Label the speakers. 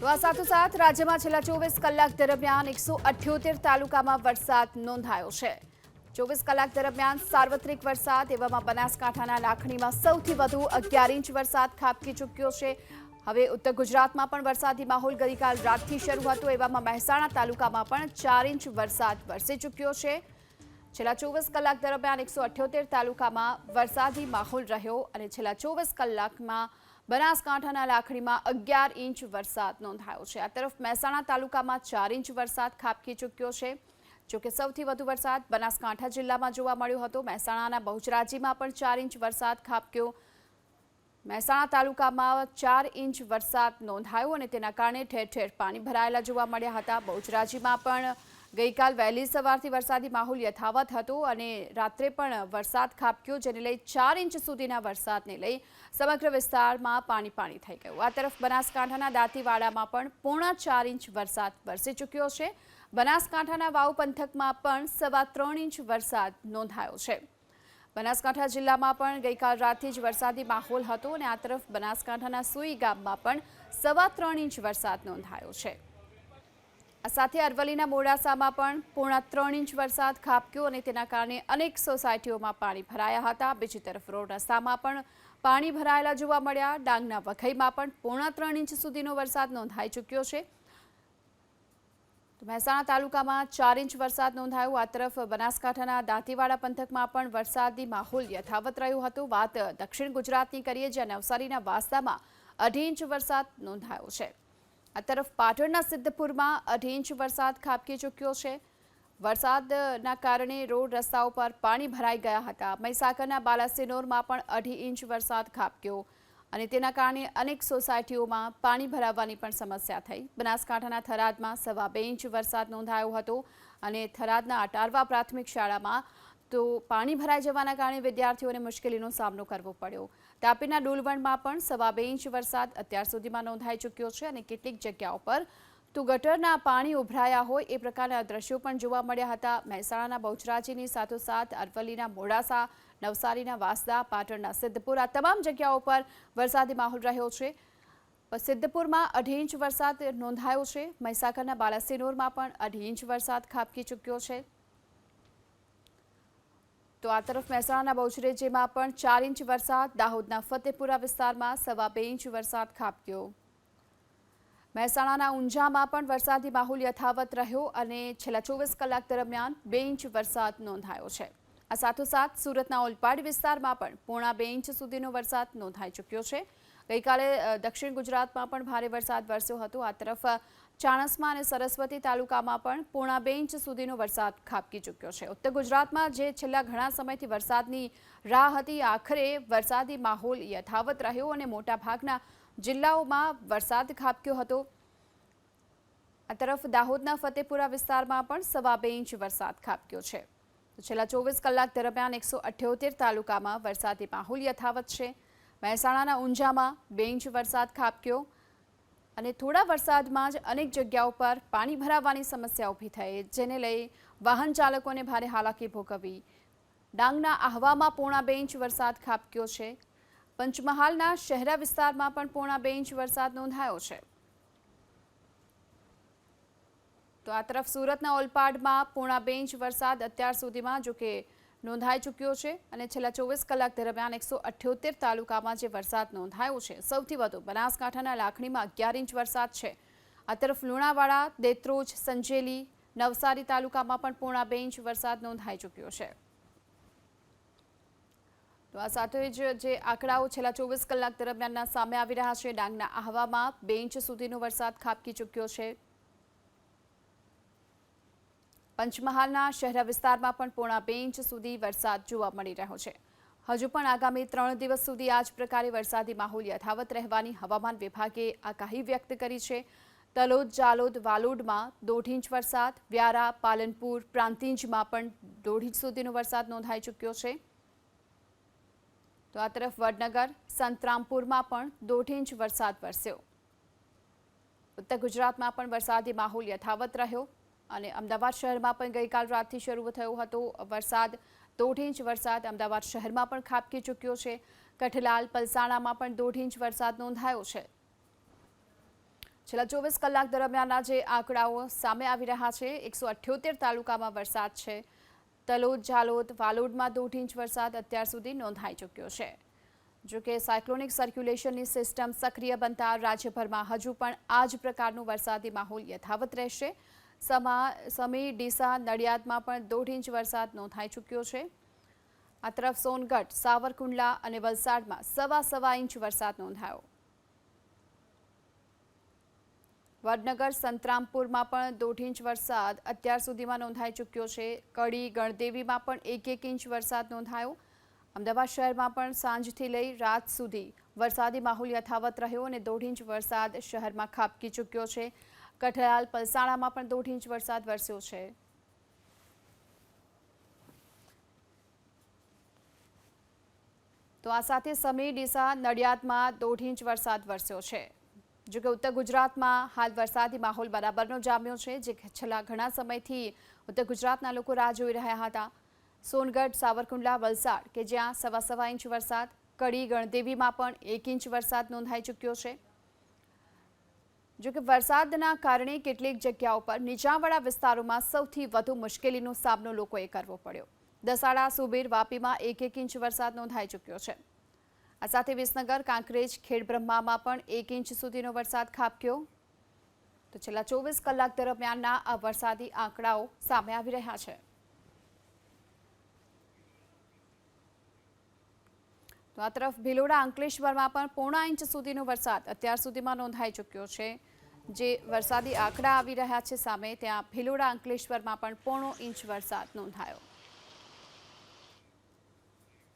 Speaker 1: તો આ સાથોસાથ રાજ્યમાં છેલ્લા ચોવીસ કલાક દરમિયાન એકસો અઠ્યોતેર તાલુકામાં વરસાદ નોંધાયો છે. ચોવીસ કલાક દરમિયાન સાર્વત્રિક વરસાદ એવામાં બનાસકાંઠાના લાખણીમાં સૌથી વધુ અગિયાર ઇંચ વરસાદ ખાબકી ચૂક્યો છે. હવે ઉત્તર ગુજરાતમાં પણ વરસાદી માહોલ ગઈકાલ રાતથી શરૂ હતો. એવામાં મહેસાણા તાલુકામાં પણ ચાર ઇંચ વરસાદ વરસી ચૂક્યો છે. છેલ્લા ચોવીસ કલાક દરમિયાન એકસો તાલુકામાં વરસાદી માહોલ રહ્યો અને છેલ્લા ચોવીસ કલાકમાં બનાસકાંઠાના લાખણીમાં અગિયાર ઇંચ વરસાદ નોંધાયો છે. આ તરફ મહેસાણા તાલુકામાં ચાર ઇંચ વરસાદ ખાબકી ચૂક્યો છે. જોકે સૌથી વધુ વરસાદ બનાસકાંઠા જિલ્લામાં જોવા મળ્યો હતો. મહેસાણાના બહુચરાજીમાં પણ ચાર ઇંચ વરસાદ ખાબક્યો. મહેસાણા તાલુકામાં ચાર ઇંચ વરસાદ નોંધાયો અને તેના કારણે ઠેર ઠેર પાણી ભરાયેલા જોવા મળ્યા હતા. બહુચરાજીમાં પણ ગઈકાલ વહેલી સવારથી વરસાદી માહોલ યથાવત હતો અને રાત્રે પણ વરસાદ ખાબક્યો, જેને લઈ ચાર ઇંચ સુધીના વરસાદને લઈ સમગ્ર વિસ્તારમાં પાણી પાણી થઈ ગયું. આ તરફ બનાસકાંઠાના દાંતીવાડામાં પણ પોણા ચાર ઇંચ વરસાદ વરસી ચૂક્યો છે. બનાસકાંઠાના વાવ પંથકમાં પણ સવા ત્રણ ઇંચ વરસાદ નોંધાયો છે. બનાસકાંઠા જિલ્લામાં પણ ગઈકાલ રાતથી જ વરસાદી માહોલ હતો અને આ તરફ બનાસકાંઠાના સુઈ ગામમાં પણ સવા ત્રણ ઇંચ વરસાદ નોંધાયો છે. સાથે અરવલ્લીના મોડાસામાં પણ પોણા ત્રણ ઇંચ વરસાદ ખાબક્યો અને તેના કારણે અનેક સોસાયટીઓમાં પાણી ભરાયા હતા. બીજી તરફ રોડ રસ્તામાં પણ પાણી ભરાયેલા જોવા મળ્યા. ડાંગના વઘઈમાં પણ પોણા ત્રણ ઇંચ સુધીનો વરસાદ નોંધાઈ ચૂક્યો છે. મહેસાણા તાલુકામાં ચાર ઇંચ વરસાદ નોંધાયો. આ તરફ બનાસકાંઠાના દાંતીવાડા પંથકમાં પણ વરસાદી માહોલ યથાવત રહ્યો હતો. વાત દક્ષિણ ગુજરાતની કરીએ જ્યાં નવસારીના વાસ્તામાં અઢી ઇંચ વરસાદ નોંધાયો છે. આ તરફ પાટણના સિદ્ધપુરમાં અઢી ઇંચ વરસાદ ખાબકી ચૂક્યો છે. વરસાદના કારણે રોડ રસ્તાઓ પર પાણી ભરાઈ ગયા હતા. મહીસાગરના બાલાસિનોરમાં પણ અઢી ઇંચ વરસાદ ખાબક્યો અને તેના કારણે અનેક સોસાયટીઓમાં પાણી ભરાવાની પણ સમસ્યા થઈ. બનાસકાંઠાના થરાદમાં સવા બે ઇંચ વરસાદ નોંધાયો હતો અને થરાદના અટારવા પ્રાથમિક શાળામાં તો પાણી ભરાઈ જવાના કારણે વિદ્યાર્થીઓને મુશ્કેલીનો સામનો કરવો પડ્યો. તાપીના ડોલવણમાં પણ સવા બે ઇંચ વરસાદ અત્યાર સુધીમાં નોંધાઈ ચૂક્યો છે અને કેટલીક જગ્યાઓ પર તો ગટરના પાણી ઉભરાયા હોય એ પ્રકારના દ્રશ્યો પણ જોવા મળ્યા હતા. મહેસાણાના બહુચરાજીની સાથોસાથ અરવલ્લીના મોડાસા, નવસારીના વાસદા, પાટણના સિદ્ધપુર આ તમામ જગ્યાઓ પર વરસાદી માહોલ રહ્યો છે. સિદ્ધપુરમાં અઢી ઇંચ વરસાદ નોંધાયો છે. મહીસાગરના બાલાસિનોરમાં પણ અઢી ઇંચ વરસાદ ખાબકી ચૂક્યો છે. તો આ તરફ મહેસાણાના બહુચરેજીમાં પણ ચાર ઇંચ વરસાદ, દાહોદના ફતેપુરા વિસ્તારમાં સવા બે ઇંચ વરસાદ ખાબક્યો. મહેસાણાના ઊંઝામાં પણ વરસાદી માહોલ યથાવત રહ્યો અને છેલ્લા ચોવીસ કલાક દરમિયાન બે ઇંચ વરસાદ નોંધાયો છે. આ સાથોસાથ સુરતના ઓલપાડ વિસ્તારમાં પણ પોણા બે ઇંચ સુધીનો વરસાદ નોંધાઈ ચૂક્યો છે. ગઈકાલે દક્ષિણ ગુજરાતમાં પણ ભારે વરસાદ વરસ્યો હતો. આ તરફ ચાણસમા અને સરસ્વતી તાલુકામાં પણ પોણા બે ઇંચ સુધીનો વરસાદ ખાબકી ચૂક્યો છે. ઉત્તર ગુજરાતમાં જે છેલ્લા ઘણા સમયથી વરસાદની રાહ હતી, આખરે વરસાદી માહોલ યથાવત રહ્યો અને મોટાભાગના જિલ્લાઓમાં વરસાદ ખાબક્યો હતો. આ તરફ દાહોદના ફતેપુરા વિસ્તારમાં પણ સવા બે ઇંચ વરસાદ ખાબક્યો છે. છેલ્લા ચોવીસ કલાક દરમિયાન એકસો તાલુકામાં વરસાદી માહોલ યથાવત છે. મહેસાણાના ઊંઝામાં બે ઇંચ વરસાદ ખાબક્યો અને થોડા વરસાદમાં જ અનેક જગ્યાઓ પર પાણી ભરાવાની સમસ્યા ઊભી થઈ, જેને લઈ વાહન ચાલકોને ભારે હાલાકી ભોગવી ડાંગના આહવામાં પોણા બે ઇંચ વરસાદ ખાબક્યો છે. પંચમહાલના શહેરા વિસ્તારમાં પણ પોણા બે ઇંચ વરસાદ નોંધાયો છે. તો આ તરફ સુરતના ઓલપાડમાં પોણા બે ઇંચ વરસાદ અત્યાર સુધીમાં જો કે નોંધાઈ ચૂક્યો છે અને છેલ્લા ચોવીસ કલાક દરમિયાન એકસો અઠ્યોતેર તાલુકામાં જે વરસાદ નોંધાયો છે, સૌથી વધુ બનાસકાંઠાના લાખણીમાં અગિયાર ઇંચ વરસાદ છે. આ તરફ લુણાવાડા, દેત્રોજ, સંજેલી, નવસારી તાલુકામાં પણ પોણા બે ઇંચ વરસાદ નોંધાઈ ચૂક્યો છે. તો આ સાથે જ જે આંકડાઓ છેલ્લા ચોવીસ કલાક દરમિયાનના સામે આવી રહ્યા છે, ડાંગના આહવામાં બે ઇંચ સુધીનો વરસાદ ખાબકી ચૂક્યો છે. પંચમહાલના શહેરા વિસ્તારમાં પણ પોણા બે ઇંચ સુધી વરસાદ જોવા મળી રહ્યો છે. હજુ પણ આગામી ત્રણ દિવસ સુધી આ જ પ્રકારે વરસાદી માહોલ યથાવત રહેવાની હવામાન વિભાગે આગાહી વ્યક્ત કરી છે. તલોદ, જાલોદ, વાલોડમાં દોઢ ઇંચ વરસાદ, વ્યારા, પાલનપુર પ્રાંતિજમાં પણ દોઢ ઇંચ સુધીનો વરસાદ નોંધાઈ ચૂક્યો છે. તો આ તરફ વડનગર, સંતરામપુરમાં પણ દોઢ ઇંચ વરસાદ વરસ્યો. ઉત્તર ગુજરાતમાં પણ વરસાદી માહોલ યથાવત રહ્યો. અને અમદાવાદ શહેરમાં પણ ગઈકાલ રાતથી શરૂ થયો હતો વરસાદ. દોઢ ઇંચ વરસાદ અમદાવાદ શહેરમાં પણ ખાબકી ચૂક્યો છે. કઠલાલ પલસાણામાં પણ દોઢ ઇંચ વરસાદ નોંધાયો છે. છેલ્લા ચોવીસ કલાક દરમિયાનના જે આંકડાઓ સામે આવી રહ્યા છે. એકસો અઠ્યોતેર તાલુકામાં વરસાદ છે. તલોદ, ઝાલોદ, વાલોડમાં દોઢ ઇંચ વરસાદ અત્યાર સુધી નોંધાઈ ચૂક્યો છે. જો કે સાયક્લોનિક સર્ક્યુલેશનની સિસ્ટમ સક્રિય બનતા રાજ્યભરમાં હજુ પણ આ જ પ્રકારનો વરસાદી માહોલ યથાવત રહેશે. સમા, સમી ડીસા નડિયાદમાં પણ દોઢ ઇંચ વરસાદ નોંધાઈ ચૂક્યો છે. આ તરફ સોનગઢ, સાવરકુંડલા અને વલસાડમાં સવા સવા ઇંચ વરસાદ નોંધાયો. વડનગર, સંતરામપુરમાં પણ દોઢ ઇંચ વરસાદ અત્યાર સુધીમાં નોંધાઈ ચૂક્યો છે. કડી, ગણદેવીમાં પણ એક એક ઇંચ વરસાદ નોંધાયો. અમદાવાદ શહેરમાં પણ સાંજથી લઈ રાત સુધી વરસાદી માહોલ યથાવત રહ્યો અને દોઢ ઇંચ વરસાદ શહેરમાં ખાબકી ચૂક્યો છે. કઠલાલ પલસાણામાં પણ દોઢ ઇંચ વરસાદ વરસ્યો છે. તો આ સાથે સમી ડીસા નડિયાદમાં દોઢ ઇંચ વરસાદ વરસ્યો છે. જો કે ઉત્તર ગુજરાતમાં હાલ વરસાદી માહોલ બરાબરનો જામ્યો છે, જે છેલ્લા ઘણા સમયથી ઉત્તર ગુજરાતના લોકો રાહ જોઈ રહ્યા હતા. સોનગઢ, સાવરકુંડલા, વલસાડ કે જ્યાં સવા સવા ઇંચ વરસાદ, કડી, ગણદેવીમાં પણ એક ઇંચ વરસાદ નોંધાઈ ચૂક્યો છે. જો કે વરસાદના કારણે કેટલીક જગ્યાઓ પર નીચાણવાળા વિસ્તારોમાં સૌથી વધુ મુશ્કેલીનો સામનો લોકોએ કરવો પડ્યો. દસાડા, સુબીર, વાપીમાં એક એક ઇંચ વરસાદ નોંધાઈ ચૂક્યો છે. આ સાથે વિસનગર, કાંકરેજ, ખેડબ્રહ્મામાં પણ એક ઇંચ સુધીનો વરસાદ ખાબક્યો. તો છેલ્લા ચોવીસ કલાક દરમિયાનના આ વરસાદી આંકડાઓ સામે આવી રહ્યા છે. તો આ તરફ ભિલોડા અંકલેશ્વરમાં પણ પોણા ઇંચ સુધીનો વરસાદ અત્યાર સુધીમાં નોંધાઈ ચૂક્યો છે. જે વરસાદી આંકડા આવી રહ્યા છે સામે, ત્યાં ભિલોડા અંકલેશ્વરમાં પણ પોણો ઇંચ વરસાદ નોંધાયો.